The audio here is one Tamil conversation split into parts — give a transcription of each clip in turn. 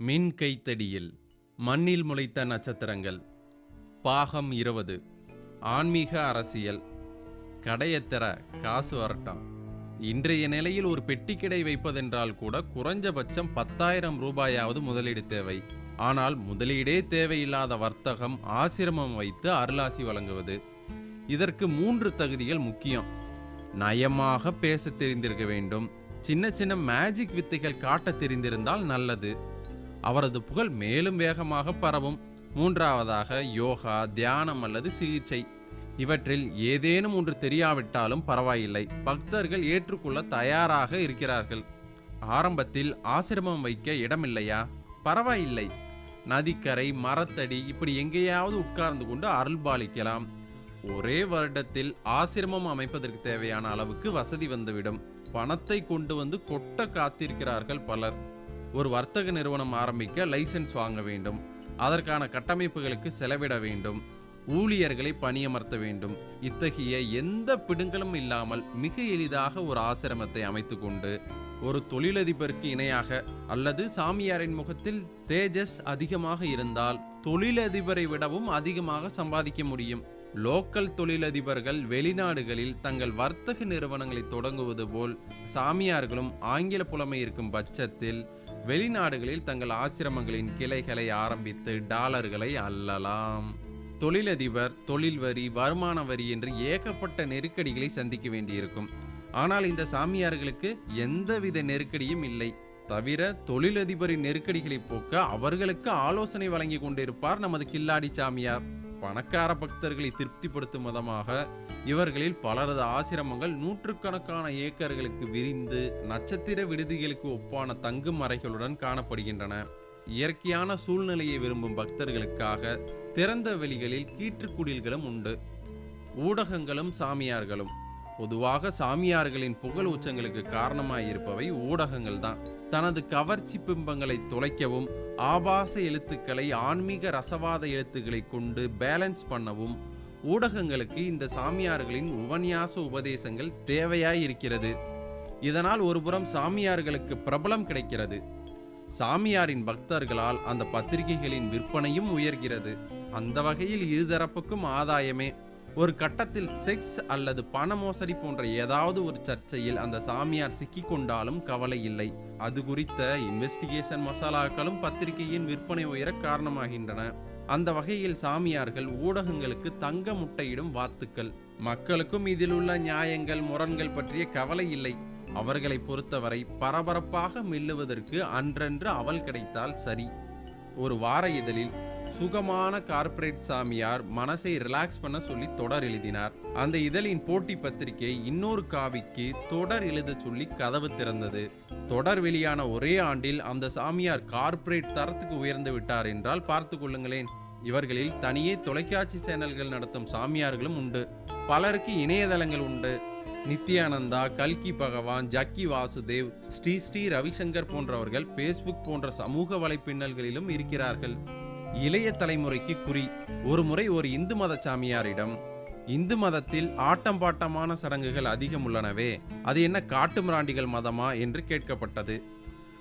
மின் கைத்தடியில் மண்ணில் முளைத்த நட்சத்திரங்கள். பாகம் இருபது. ஆன்மீக அரசியல். கடையத்தர காசு வரட்டும். இன்றைய நிலையில் ஒரு பெட்டிக்கடை வைப்பதென்றால் கூட குறைஞ்சபட்சம் பத்தாயிரம் ரூபாயாவது முதலீடு தேவை. ஆனால் முதலீடே தேவையில்லாத வர்த்தகம் ஆசிரமம் வைத்து அருளாசி வழங்குவது. இதற்கு மூன்று தகுதிகள் முக்கியம். நயமாக பேச தெரிந்திருக்க வேண்டும். சின்ன சின்ன மேஜிக் வித்தைகள் காட்ட தெரிந்திருந்தால் நல்லது. அவரது புகழ் மேலும் வேகமாக பரவும். மூன்றாவதாக யோகா தியானம் அல்லது சிகிச்சை. இவற்றில் ஏதேனும் ஒன்று தெரியாவிட்டாலும் பரவாயில்லை. பக்தர்கள் ஏற்றுக்கொள்ள தயாராக இருக்கிறார்கள். ஆரம்பத்தில் ஆசிரமம் வைக்க இடமில்லையா? பரவாயில்லை. நதிக்கரை மரத்தடி இப்படி எங்கேயாவது உட்கார்ந்து கொண்டு அருள்பாலிக்கலாம் ஒரே வருடத்தில் ஆசிரமம் அமைப்பதற்கு தேவையான அளவுக்கு வசதி வந்துவிடும். பணத்தை கொண்டு வந்து கொட்ட காத்திருக்கிறார்கள் பலர். ஒரு வர்த்தக நிறுவனம் ஆரம்பிக்க லைசென்ஸ் வாங்க வேண்டும். அதற்கான கட்டமைப்புகளுக்கு செலவிட வேண்டும். ஊழியர்களை பணியமர்த்த வேண்டும். இத்தகைய எந்த பிடுங்கலும் இல்லாமல் மிக எளிதாக ஒரு ஆசிரமத்தை அமைத்துக்கொண்டு ஒரு தொழிலதிபருக்கு இணையாக அல்லது சாமியாரின் முகத்தில் தேஜஸ் அதிகமாக இருந்தால் தொழிலதிபரை விடவும் அதிகமாக சம்பாதிக்க முடியும். லோக்கல் தொழிலதிபர்கள் வெளிநாடுகளில் தங்கள் வர்த்தக நிறுவனங்களை தொடங்குவது போல் சாமியார்களும் ஆங்கில புலமை இருக்கும் பட்சத்தில் வெளிநாடுகளில் தங்கள் ஆசிரமங்களின் கிளைகளை ஆரம்பித்து டாலர்களை அல்லலாம் தொழிலதிபர் தொழில் வரி வருமான வரி என்று ஏகப்பட்ட நெருக்கடிகளை சந்திக்க வேண்டியிருக்கும். ஆனால் இந்த சாமியார்களுக்கு எந்தவித நெருக்கடியும் இல்லை. தவிர தொழிலதிபரின் நெருக்கடிகளை போக்க அவர்களுக்கு ஆலோசனை வழங்கி கொண்டிருப்பார் நமது கில்லாடி சாமியார். பணக்கார பக்தர்களை திருப்திப்படுத்தும் விதமாக இவர்களில் பலரது ஆசிரமங்கள் நூற்றுக்கணக்கான ஏக்கர்களுக்கு விரிந்து நட்சத்திர விடுதிகளுக்கு ஒப்பான தங்கும் அறைகளுடன் காணப்படுகின்றன. இயற்கையான சூழ்நிலையை விரும்பும் பக்தர்களுக்காக திறந்த வெளிகளில் கீற்றுக்குடில்களும் உண்டு. ஊடகங்களும் சாமியார்களும். பொதுவாக சாமியார்களின் புகழ் உச்சங்களுக்கு காரணமாயிருப்பவை ஊடகங்கள் தான். தனது கவர்ச்சி பிம்பங்களை துளைக்கவும் ஆபாச எழுத்துக்களை ஆன்மீக ரசவாத எழுத்துக்களை கொண்டு பேலன்ஸ் பண்ணவும் ஊடகங்களுக்கு இந்த சாமியார்களின் உபன்யாச உபதேசங்கள் தேவையாயிருக்கிறது. இதனால் ஒருபுறம் சாமியார்களுக்கு பிரபலம் கிடைக்கிறது. சாமியாரின் பக்தர்களால் அந்த பத்திரிகைகளின் விற்பனையும் உயர்கிறது. அந்த வகையில் இருதரப்புக்கும் ஆதாயமே. ஒரு கட்டத்தில் செக்ஸ் அல்லது பண மோசடி போன்ற ஏதாவது ஒரு சர்ச்சையில் அந்த சாமியார் சிக்கிக்கொண்டாலும் கவலை இல்லை. அது குறித்த இன்வெஸ்டிகேஷன் மசாலாக்களும் பத்திரிகையின் விற்பனை உயர காரணமாகின்றன. அந்த வகையில் சாமியார்கள் ஊடகங்களுக்கு தங்க முட்டையிடும் வாத்துக்கள். மக்களுக்கும் இதில் உள்ள நியாயங்கள் முரண்கள் பற்றிய கவலை இல்லை. அவர்களை பொறுத்தவரை பரபரப்பாக மெல்லுவதற்கு அன்றன்று அவல் கிடைத்தால் சரி. ஒரு வார இதழில் சுகமான கார்ப்பரேட் சாமியார் மனசை ரிலாக்ஸ் பண்ண சொல்லி தொடர் எழுதினார். அந்த இதழின் போட்டி பத்திரிகை இன்னொரு காவிக்கு தொடர் எழுத சொல்லி கதவு திறந்தது. தொடர் வெளியான ஒரே ஆண்டில் அந்த சாமியார் கார்ப்பரேட் தரத்துக்கு உயர்ந்து விட்டார் என்றால் பார்த்து கொள்ளுங்களேன். இவர்களில் தனியே தொலைக்காட்சி சேனல்கள் நடத்தும் சாமியார்களும் உண்டு. பலருக்கு இணையதளங்கள் உண்டு. நித்யானந்தா கல்கி பகவான் ஜக்கி வாசுதேவ் ஸ்ரீ ஸ்ரீ ரவிசங்கர் போன்றவர்கள் ஃபேஸ்புக் போன்ற சமூக வலைப்பின்னல்களிலும் இருக்கிறார்கள். இளைய தலைமுறைக்கு குறி. ஒரு முறை ஒரு இந்து மத சாமியாரிடம் இந்து மதத்தில் ஆட்டம் பாட்டமான சடங்குகள் அதிகம் உள்ளனவே அது என்ன காட்டு மிராண்டிகள் மதமா? என்று கேட்கப்பட்டது.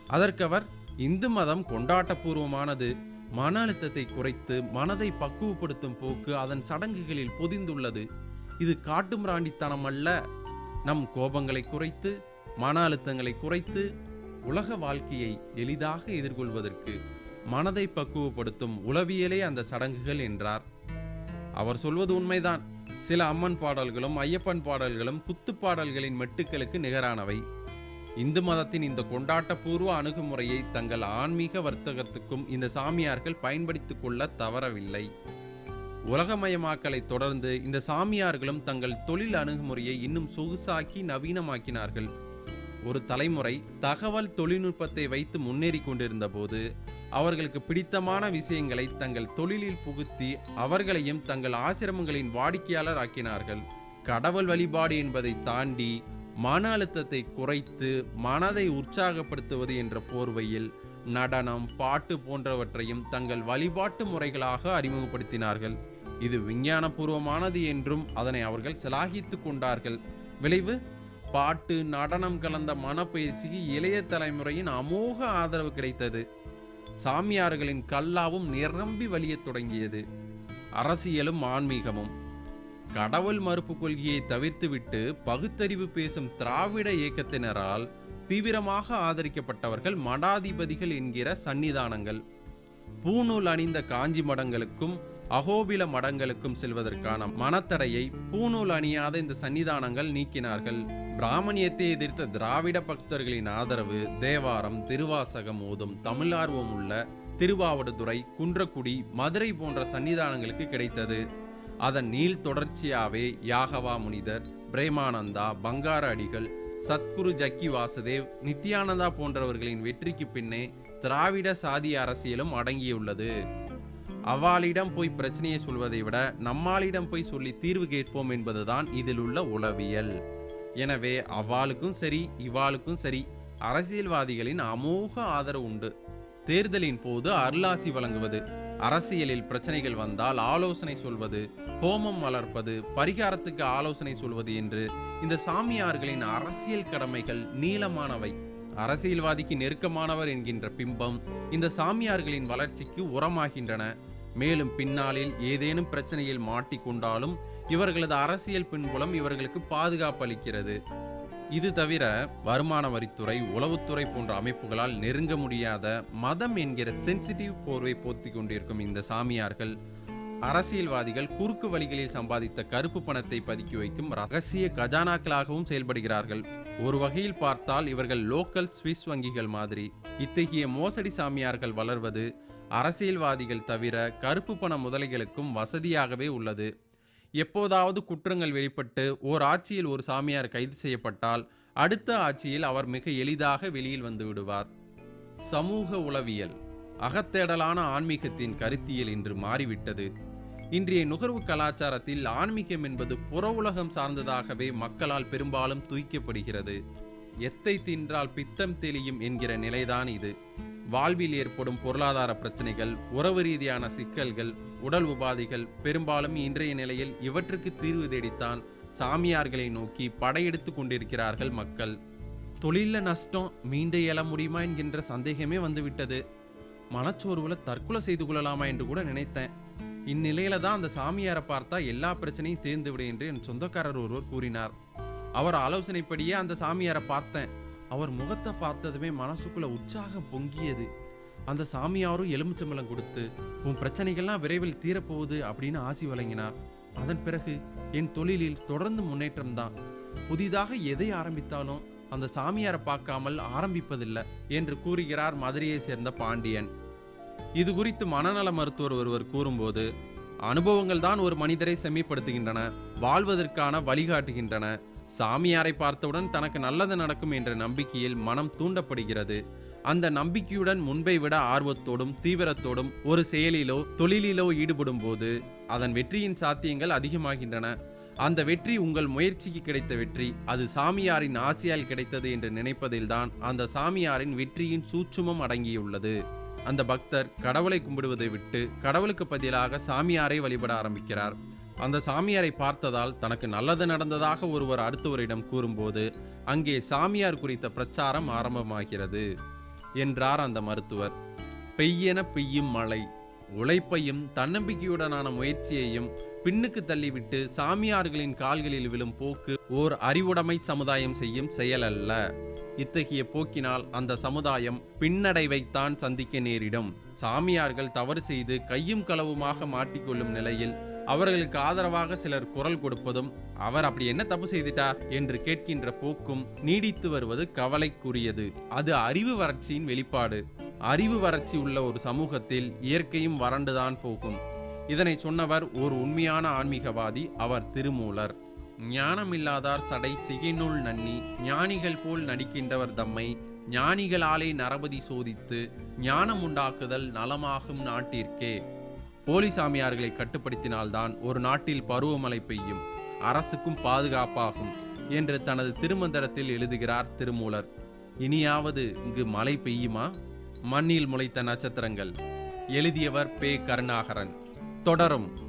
அதற்கவர் இந்து மதம் கொண்டாட்டபூர்வமானது. மன அழுத்தத்தை குறைத்து மனதை பக்குவப்படுத்தும் போக்கு அதன் சடங்குகளில் பொதிந்துள்ளது. இது காட்டுமிராண்டித்தனம் அல்ல. நம் கோபங்களை குறைத்து மன அழுத்தங்களை குறைத்து உலக வாழ்க்கையை எளிதாக எதிர்கொள்வதற்கு மனதை பக்குவப்படுத்தும் உளவியலே அந்த சடங்குகள் என்றார். அவர் சொல்வது உண்மைதான். சில அம்மன் பாடல்களும் ஐயப்பன் பாடல்களும் குத்துப்பாடல்களின் மெட்டுக்களுக்கு நிகரானவை. இந்து மதத்தின் இந்த கொண்டாட்டபூர்வ அணுகுமுறையை தங்கள் ஆன்மீக வர்த்தகத்துக்கும் இந்த சாமியார்கள் பயன்படுத்திக் கொள்ள தவறவில்லை. உலகமயமாக்கலை தொடர்ந்து இந்த சாமியார்களும் தங்கள் தொழில் அணுகுமுறையை இன்னும் சொகுசாக்கி நவீனமாக்கினார்கள். ஒரு தலைமுறை தகவல் தொழில்நுட்பத்தை வைத்து முன்னேறி கொண்டிருந்த போது அவர்களுக்கு பிடித்தமான விஷயங்களை தங்கள் தொழிலில் புகுத்தி அவர்களையும் தங்கள் ஆசிரமங்களின் வாடிக்கையாளர் ஆக்கினார்கள். கடவுள் வழிபாடு என்பதை தாண்டி மன அழுத்தத்தை குறைத்து மனதை உற்சாகப்படுத்துவது என்ற போர்வையில் நடனம் பாட்டு போன்றவற்றையும் தங்கள் வழிபாட்டு முறைகளாக அறிமுகப்படுத்தினார்கள். இது விஞ்ஞானபூர்வமானது என்றும் அதனை அவர்கள் சிலாகித்து கொண்டார்கள். விளைவு? பாட்டு நடனம் கலந்த மனப்பயிற்சிக்கு இளைய தலைமுறையின் அமோக ஆதரவு கிடைத்தது. சாமியார்களின் கல்லாவும் நிரம்பி வழியத் தொடங்கியது. அரசியலும் ஆன்மீகமும். கடவுள் மறுப்பு கொள்கையை தவிர்த்துவிட்டு பகுத்தறிவு பேசும் திராவிட இயக்கத்தினரால் தீவிரமாக ஆதரிக்கப்பட்டவர்கள் மடாதிபதிகள் என்கிற சன்னிதானங்கள் பூநூல் அணிந்த காஞ்சி மடங்களுக்கும் அகோபில மடங்களுக்கும் செல்வதற்கான மனத்தடையை பூநூல் அணியாத இந்த சன்னிதானங்கள் நீக்கினார்கள். பிராமணியத்தை எதிர்த்த திராவிட பக்தர்களின் ஆதரவு தேவாரம் திருவாசகம் ஓதும் தமிழார்வம் உள்ள திருவாவடுதுறை குன்றக்குடி மதுரை போன்ற சன்னிதானங்களுக்கு கிடைத்தது. அதன் நீள் தொடர்ச்சியாவே யாகவா முனிதர் பிரேமானந்தா பங்கார அடிகள் சத்குரு ஜக்கி வாசுதேவ் நித்யானந்தா போன்றவர்களின் வெற்றிக்கு பின்னே திராவிட சாதி அரசியலும் அடங்கியுள்ளது. அவ்வாளிடம் போய் பிரச்சனையை சொல்வதை விட நம்மாளிடம் போய் சொல்லி தீர்வு கேட்போம் என்பதுதான் இதில் உள்ள உளவியல். எனவே அவ்வாளுக்கும் சரி இவ்வாளுக்கும் சரி அரசியல்வாதிகளின் அமோக ஆதரவு உண்டு. தேர்தலின் போது அருளாசி வழங்குவது அரசியலில் பிரச்சனைகள் வந்தால் ஆலோசனை சொல்வது ஹோமம் வளர்ப்பது பரிகாரத்துக்கு ஆலோசனை சொல்வது என்று இந்த சாமியார்களின் அரசியல் கடமைகள் நீளமானவை. அரசியல்வாதிக்கு நெருக்கமானவர் என்கின்ற பிம்பம் இந்த சாமியார்களின் வளர்ச்சிக்கு உரமாகின்றன. மேலும் பின்னாளில் ஏதேனும் பிரச்சனையில் மாட்டிக்கொண்டாலும் இவர்களது அரசியல் பின்புலம் இவர்களுக்கு பாதுகாப்பு அளிக்கிறது. இது தவிர வருமான வரித்துறை உளவுத்துறை போன்ற அமைப்புகளால் நெருங்க முடியாத மதம் என்கிற சென்சிட்டிவ் போர்வை போத்தி கொண்டிருக்கும் இந்த சாமியார்கள் அரசியல்வாதிகள் குறுக்கு வழிகளில் சம்பாதித்த கருப்பு பணத்தை பதுக்கி வைக்கும் ரகசிய கஜானாக்களாகவும் செயல்படுகிறார்கள். ஒரு வகையில் பார்த்தால் இவர்கள் லோக்கல் சுவிஸ் வங்கிகள் மாதிரி. இத்தகைய மோசடி சாமியார்கள் வளர்வது அரசியல்வாதிகள் தவிர கருப்பு பண முதலைகளுக்கும் வசதியாகவே உள்ளது. எப்போதாவது குற்றங்கள் வெளிப்பட்டு ஓர் ஆட்சியில் ஒரு சாமியார் கைது செய்யப்பட்டால் அடுத்த ஆட்சியில் அவர் மிக எளிதாக வெளியில் வந்து விடுவார். சமூக உளவியல் அகத்தேடலான ஆன்மீகத்தின் கருத்தியல் இன்று மாறிவிட்டது. இன்றைய நுகர்வு கலாச்சாரத்தில் ஆன்மீகம் என்பது புற உலகம் சார்ந்ததாகவே மக்களால் பெரும்பாலும் தூய்க்கப்படுகிறது. எத்தை தின்றால் பித்தம் தெளியும் என்கிற நிலைதான் இது. வாழ்வில் ஏற்படும் பொருளாதார பிரச்சனைகள் உறவு ரீதியான சிக்கல்கள் உடல் உபாதைகள் பெரும்பாலும் இன்றைய நிலையில் இவற்றுக்கு தீர்வு தேடித்தான் சாமியார்களை நோக்கி படையெடுத்து கொண்டிருக்கிறார்கள் மக்கள். தொழிலில் நஷ்டம் மீண்டு எழ முடியுமா என்கின்ற சந்தேகமே வந்துவிட்டது. மனச்சோர்வில் தற்கொலை செய்து கொள்ளலாமா என்று கூட நினைத்தேன். இந்நிலையில தான் அந்த சாமியாரை பார்த்தா எல்லா பிரச்சனையும் தீர்ந்து என்று என் சொந்தக்காரர் ஒருவர் கூறினார். அவர் ஆலோசனைப்படியே அந்த சாமியாரை பார்த்தேன். அவர் முகத்தை பார்த்ததுமே மனசுக்குள்ள உற்சாகம் பொங்கியது. அந்த சாமியாரும் எலுமிச்சம்பளம் கொடுத்து உன் பிரச்சனைகள்லாம் விரைவில் தீரப்போகுது அப்படின்னு ஆசி வழங்கினார். அதன் பிறகு என் தொழிலில் தொடர்ந்து முன்னேற்றம்தான் புதிதாக எதை ஆரம்பித்தாலும் அந்த சாமியாரை பார்க்காமல் ஆரம்பிப்பதில்லை என்று கூறுகிறார் மதுரையை சேர்ந்த பாண்டியன். இது குறித்து மனநல மருத்துவர் ஒருவர் கூறும்போது அனுபவங்கள் தான் ஒரு மனிதரை செம்மைப்படுத்துகின்றன வாழ்வதற்கான வழிகாட்டுகின்றன. சாமியாரை பார்த்தவுடன் தனக்கு நல்லது நடக்கும் என்ற நம்பிக்கையில் மனம் தூண்டப்படுகிறது. அந்த நம்பிக்கையுடன் முன்பை விட ஆர்வத்தோடும் தீவிரத்தோடும் ஒரு செயலிலோ தொழிலிலோ ஈடுபடும் போது அதன் வெற்றியின் சாத்தியங்கள் அதிகமாகின்றன. அந்த வெற்றி உங்கள் முயற்சிக்கு கிடைத்த வெற்றி அது சாமியாரின் ஆசையால் கிடைத்தது என்று நினைப்பதில்தான் அந்த சாமியாரின் வெற்றியின் சூட்சுமம் அடங்கியுள்ளது. அந்த பக்தர் கடவுளை கும்பிடுவதை விட்டு கடவுளுக்கு பதிலாக சாமியாரை வழிபட ஆரம்பிக்கிறார். அந்த சாமியாரை பார்த்ததால் தனக்கு நல்லது நடந்ததாக ஒருவர் அடுத்தவரிடம் கூறும்போது அங்கே சாமியார் குறித்த பிரச்சாரம் ஆரம்பமாகிறது என்றார் அந்த மருத்துவர். பெய்யென பெய்யும் மழை உழைப்பையும் தன்னம்பிக்கையுடனான முயற்சியையும் பின்னுக்கு தள்ளிவிட்டு சாமியார்களின் கால்களில் விழும் போக்கு ஓர் அறிவுடைமை சமுதாயம் செய்யும் செயல் அல்ல இத்தகைய போக்கினால் அந்த சமுதாயம் பின்னடைவைத்தான் சந்திக்க நேரிடும். சாமியார்கள் தவறு செய்து கையும் களவுமாக மாட்டிக்கொள்ளும் நிலையில் அவர்களுக்கு ஆதரவாக சிலர் குரல் கொடுப்பதும் அவர் அப்படி என்ன தப்பு செய்துட்டார்? என்று கேட்கின்ற போக்கும் நீடித்து வருவது கவலைக்குரியது. அது அறிவு வறட்சியின் வெளிப்பாடு. அறிவு வறட்சி உள்ள ஒரு சமூகத்தில் இயற்கையும் வறண்டுதான் போகும். இதனை சொன்னவர் ஒரு உண்மையான ஆன்மீகவாதி அவர் திருமூலர். ஞானமில்லாதார் சடை சிகைநூல் நன்னி ஞானிகள் போல் நடிக்கின்றவர் தம்மை ஞானிகளாலே நரபதி சோதித்து ஞானம் உண்டாக்குதல் நலமாகும் நாட்டிற்கே. போலி சாமியார்களை கட்டுப்படுத்தினால்தான் ஒரு நாட்டில் பருவமழை பெய்யும். அரசுக்கும் பாதுகாப்பாகும் என்று தனது திருமந்திரத்தில் எழுதுகிறார் திருமூலர். இனியாவது இங்கு மழை பெய்யுமா? மண்ணில் முளைத்த நட்சத்திரங்கள். எழுதியவர் பே கருணாகரன். தொடரும்.